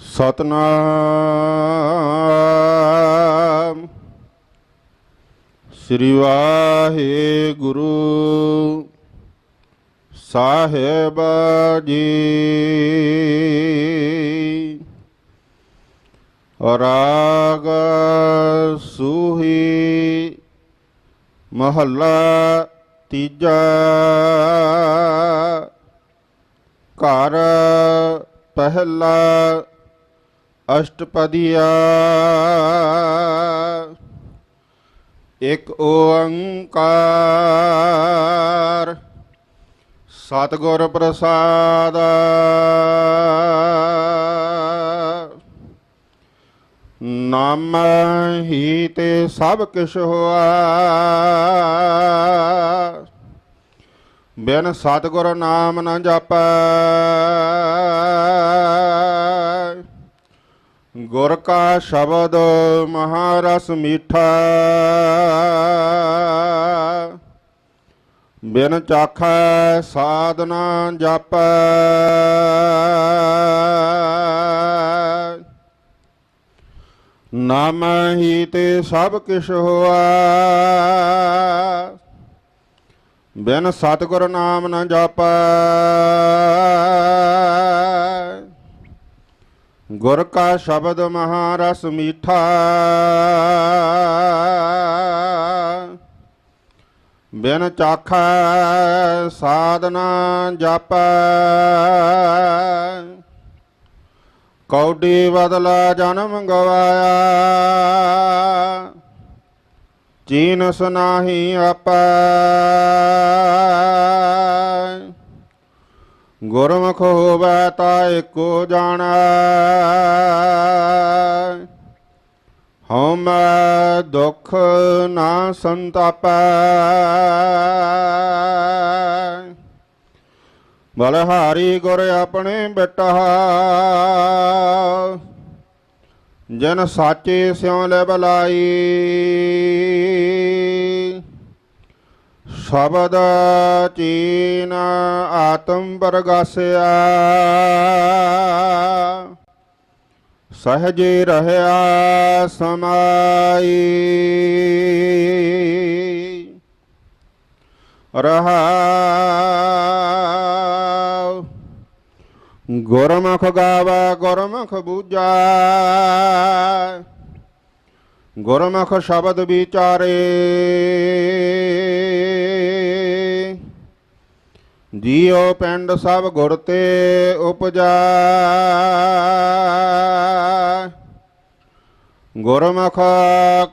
ਸਤਨਾਮ। ਸ੍ਰੀ ਵਾਹਿਗੁਰੂ ਸਾਹਿਬ ਜੀ। ਰਾਗ ਸੂਹੀ ਮਹੱਲਾ ਤੀਜਾ। ਘਰ ਪਹਿਲਾ ਅਸ਼ਟਪਦੀਆ। ਇੱਕ ਓੰਕਾਰ। ਸਤਿਗੁਰ ਪ੍ਰਸਾਦ। ਨਾਮ ਹੀ ਤੇ ਸਭ ਕਿਛ ਹੋਆ। ਬਿਨ ਸਤਿਗੁਰ ਨਾਮ ਨਾ ਜਪੈ। ਗੁਰ ਕਾ ਸ਼ਬਦ ਮਹਾਰਸ ਮੀਠਾ। ਬਿਨ ਚਾਖੈ ਸਾਧਨਾ ਜਾਪੈ। ਨਾਮ ਹੀ ਤੇ ਸਭ ਕਿਛ ਹੋਆ। ਬਿਨ ਸਤਿਗੁਰ ਨਾਮ ਨਾ ਜਾਪੈ। ਗੁਰ ਕਾ ਸ਼ਬਦ ਮਹਾਰਸ ਮੀਠਾ। ਬਿਨ ਚਾਖਾ ਸਾਧਨਾ ਜਾਪੈ। ਕੌਡੀ ਬਦਲਾ ਜਨਮ ਗਵਾਇਆ। ਚੀਨ ਸੁਨਾਹੀ ਆਪੈ। ਗੁਰਮੁਖ ਹੋਵੈ ਤਾ ਏਕੋ ਜਾਣੈ। ਹਉਮੈ ਦੁਖ ਨਾ ਸੰਤਾਪੈ। ਬਲਹਾਰੀ ਗੁਰ ਆਪਣੇ ਬਿਟਾ। ਜਨ ਸਾਚੇ ਸਿਉ ਲੈ ਬਲਾਈ। ਸ਼ਬਦ ਚੀਨ ਆਤਮ ਪਰਗਾਸਿਆ ਸਹਜੇ ਰਹਿਆ ਸਮਾਈ। ਰਹਾ ਗੁਰਮੁਖ ਗਾਵਾ, ਗੁਰਮੁਖ ਬੂਜਾ ਗੁਰਮੁਖ ਸ਼ਬਦ ਵਿਚਾਰੇ। ਜੀਉ ਪਿੰਡ ਸਭ ਗੁਰ ਤੇ ਉਪਜਾ। ਗੁਰਮੁਖ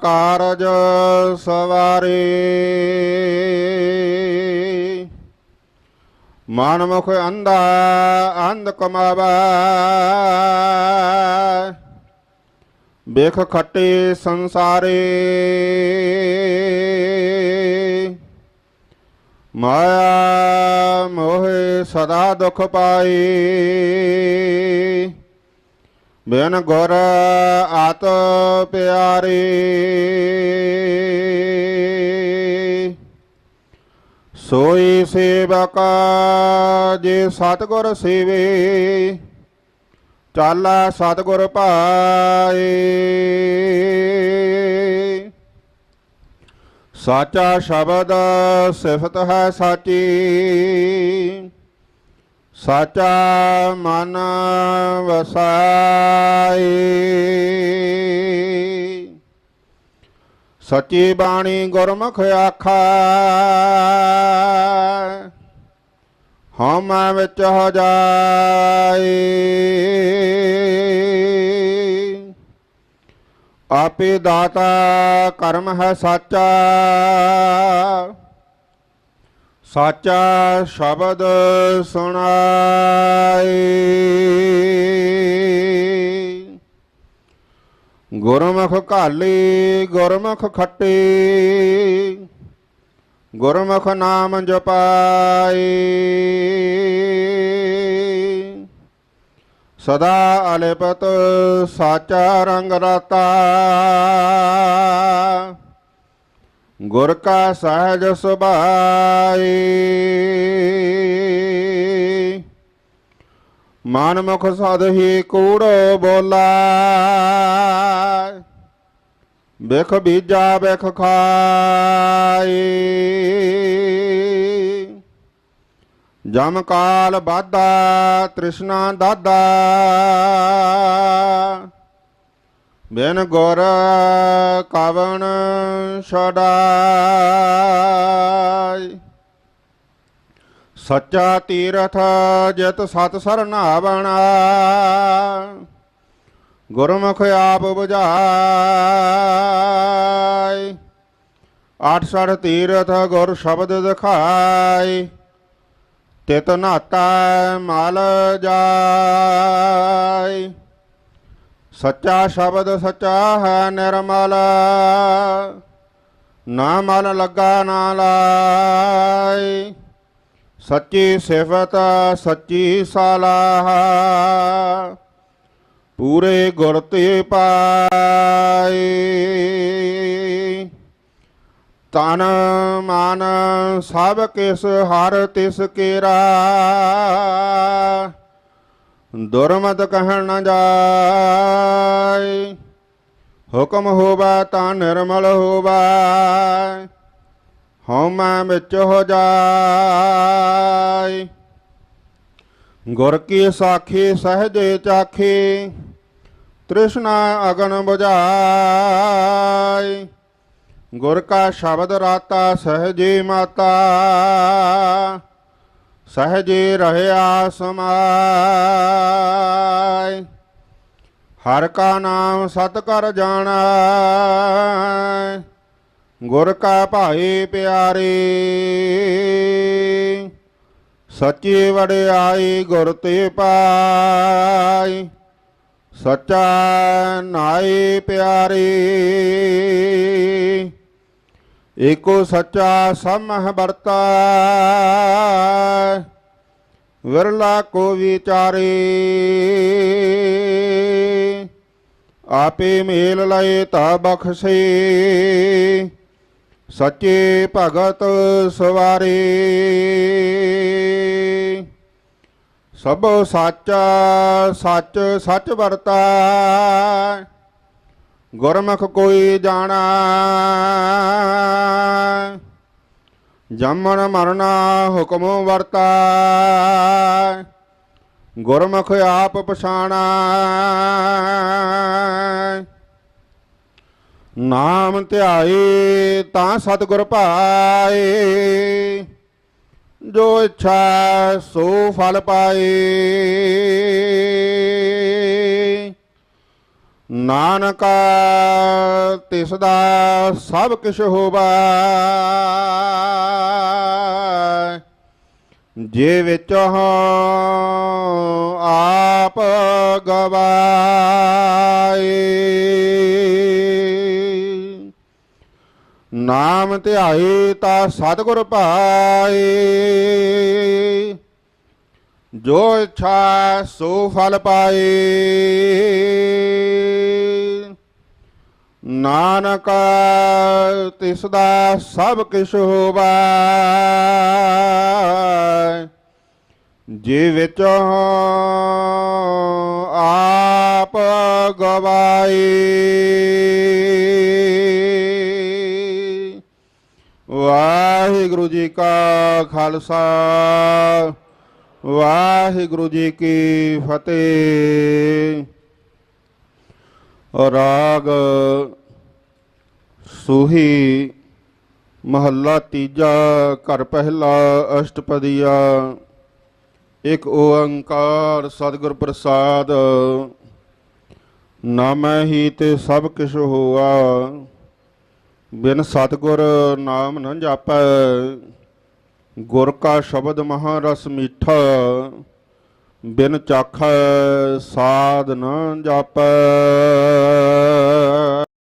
ਕਾਰਜ ਸਵਾਰੇ। ਮਾਨਮੁਖ ਅੰਧਾ ਅੰਧ ਕਮਾਵਾ। ਬੇਖ ਖੱਟੇ ਸੰਸਾਰੇ। ਮਾਇਆ ਮੋਹਿ ਸਦਾ ਦੁਖ ਪਾਈ। ਬਿਨ ਗੁਰ ਆਤ ਪਿਆਰੇ। ਸੋਈ ਸੇਵਕ ਜੇ ਸਤਗੁਰ ਸੇਵੇ, ਚਾਲਾ ਸਤਗੁਰ ਪਾਏ। ਸਾਚਾ ਸ਼ਬਦ ਸਿਫਤ ਹੈ ਸਾਚੀ। ਸਾਚਾ ਮਨ ਵਸਾਈ ਸੱਚੀ ਬਾਣੀ ਗੁਰਮੁਖ ਆਖਾ। ਹਉਮੈ ਵਿੱਚ ਹੋ ਜਾਏ। ਆਪੇ ਦਾਤਾ ਕਰਮ ਹੈ ਸਾਚਾ। ਸਾਚਾ ਸ਼ਬਦ ਸੁਣਾਏ। ਗੁਰਮੁਖ ਘਾਲੀ, ਗੁਰਮੁਖ ਖੱਟੇ। ਗੁਰਮੁਖ ਨਾਮ ਜਪਾਏ। ਸਦਾ ਅਲਿਪਤ ਸਾਚਾ ਰੰਗ ਰਤਾ ਗੁਰ ਕਾ ਸਹਿਜ ਸੁਭਾਈ। ਮਨ ਮੁਖ ਸਦਹੀ ਕੂੜ ਬੋਲਾ। ਬਿਖ ਬੀਜਾ ਬਿਖ ਖਾਏ ਜਮ ਕਾਲ ਬਾਧਾ ਤ੍ਰਿਸ਼ਨਾ ਦਾਦਾ। ਬਿਨ ਗੁਰ ਕਵਣ ਛਡਾਈ ਸੱਚਾ ਤੀਰਥ ਜਿਤ ਸਤ ਸਰਨਾਵਣਾ। ਗੁਰਮੁਖ ਆਪ 부ਝਾਈ ਆਠ ਸੜ ਤੀਰਥ ਗੁਰ ਸ਼ਬਦ ਦਿਖਾਈ। ਤਿਤ ਨਾਤਾ ਮਲ ਜਾਈ ਸੱਚਾ ਸ਼ਬਦ ਸੱਚਾ ਹੈ ਨਿਰਮਲ, ਨਾ ਮਨ ਲੱਗਾ ਨਾ ਲਾਈ ਸੱਚੀ ਸਿਫਤ ਸੱਚੀ ਸਲਾਹ ਪੂਰੇ ਗੁਰ ਤੇ ਪਾਈ ਤਨ ਮਨ ਸਭ ਕਿਸ ਹਰ ਤਿਸ ਕੇਰਾ। ਦੁਰਮਤ ਕਹਿਣ ਨ ਜਾਏ, ਹੁਕਮ ਹੋਵਾ ਤਾਂ ਨਿਰਮਲ ਹੋਵਾ। ਹਉਮੈ ਵਿੱਚ ਹੋ ਜਾਏ। ਗੁਰ ਕੀ ਸਾਖੀ ਸਹਜੇ ਚਾਖੀ, ਤ੍ਰਿਸ਼ਨਾ ਅਗਨ ਬੁਝਾਏ। ਗੁਰ ਕਾ ਸ਼ਬਦ ਰਾਤਾ ਸਹਜੇ ਮਾਤਾ, ਸਹਜੇ ਰਹਿਆ ਸਮਾਏ। ਹਰ ਕਾ ਨਾਮ ਸਤ ਕਰ ਜਾਣਾ, ਗੁਰ ਕਾ ਭਾਈ ਪਿਆਰੇ। ਸੱਚੀ ਵਡਿਆਈ ਗੁਰ ਤੇ ਪਾਈ ਸੱਚਾ ਨਾਈ ਪਿਆਰੇ। ਏਕੋ ਸੱਚਾ ਸਮਹ ਵਰਤਾ। ਵਿਰਲਾ ਕੋ ਵਿਚਾਰੇ। ਆਪੇ ਮੇਲ ਲਏ ਤਾ ਬਖਸ਼ੇ। ਸੱਚੇ ਭਗਤ ਸਵਾਰੇ। ਸਭ ਸੱਚ ਸੱਚ ਸੱਚ ਵਰਤਾ। ਗੁਰਮੁਖ ਕੋਈ ਜਾਣਾ। ਜੰਮਣ ਮਰਨਾ ਹੁਕਮ ਵਰਤਾ। ਗੁਰਮੁਖ ਆਪ ਪਛਾਣਾ। ਨਾਮ ਧਿਆਏ ਤਾਂ ਸਤਿਗੁਰ ਭਾਏ ਜੋ ਇੱਛਾ ਸੋ ਫਲ ਪਾਏ। ਨਾਨਕ ਤਿਸ ਦਾ ਸਭ ਕਿਛ ਹੋਵਾ, ਜੇ ਵਿੱਚ ਆਪ ਗਵਾਏ। ਨਾਮ ਧਿਆਏ ਤਾਂ ਸਤਿਗੁਰ ਭਾਏ ਜੋ ਇੱਛਾ ਸੋ ਫਲ ਪਾਏ। ਨਾਨਕ ਤਿਸ ਦਾ ਸਭ ਕਿਛ ਹੋਵਾ ਜੇ ਵਿੱਚ ਆਪ ਗਵਾਏ। ਵਾਹਿਗੁਰੂ ਜੀ ਕਾ ਖਾਲਸਾ। ਵਾਹਿਗੁਰੂ ਜੀ ਕੀ ਫਤਿਹ। ਰਾਗ ਸੂਹੀ ਮਹੱਲਾ ਤੀਜਾ, ਘਰ ਪਹਿਲਾ, ਅਸ਼ਟਪਦੀਆ। ਇੱਕ ਓੰਕਾਰ ਸਤਿਗੁਰ ਪ੍ਰਸਾਦ, ਨਾਮੈ ਹੀ ਤੇ ਸਭ ਕਿਛ ਹੋਆ। ਬਿਨ ਸਤਿਗੁਰ ਨਾਮ ਨ ਜਾਪੈ। ਗੁਰ ਕਾ ਸ਼ਬਦ ਮਹਾ ਰਸ ਮੀਠਾ ਬਿਨ ਚਾਖੈ ਸਾਧ ਨ ਜਾਪੈ।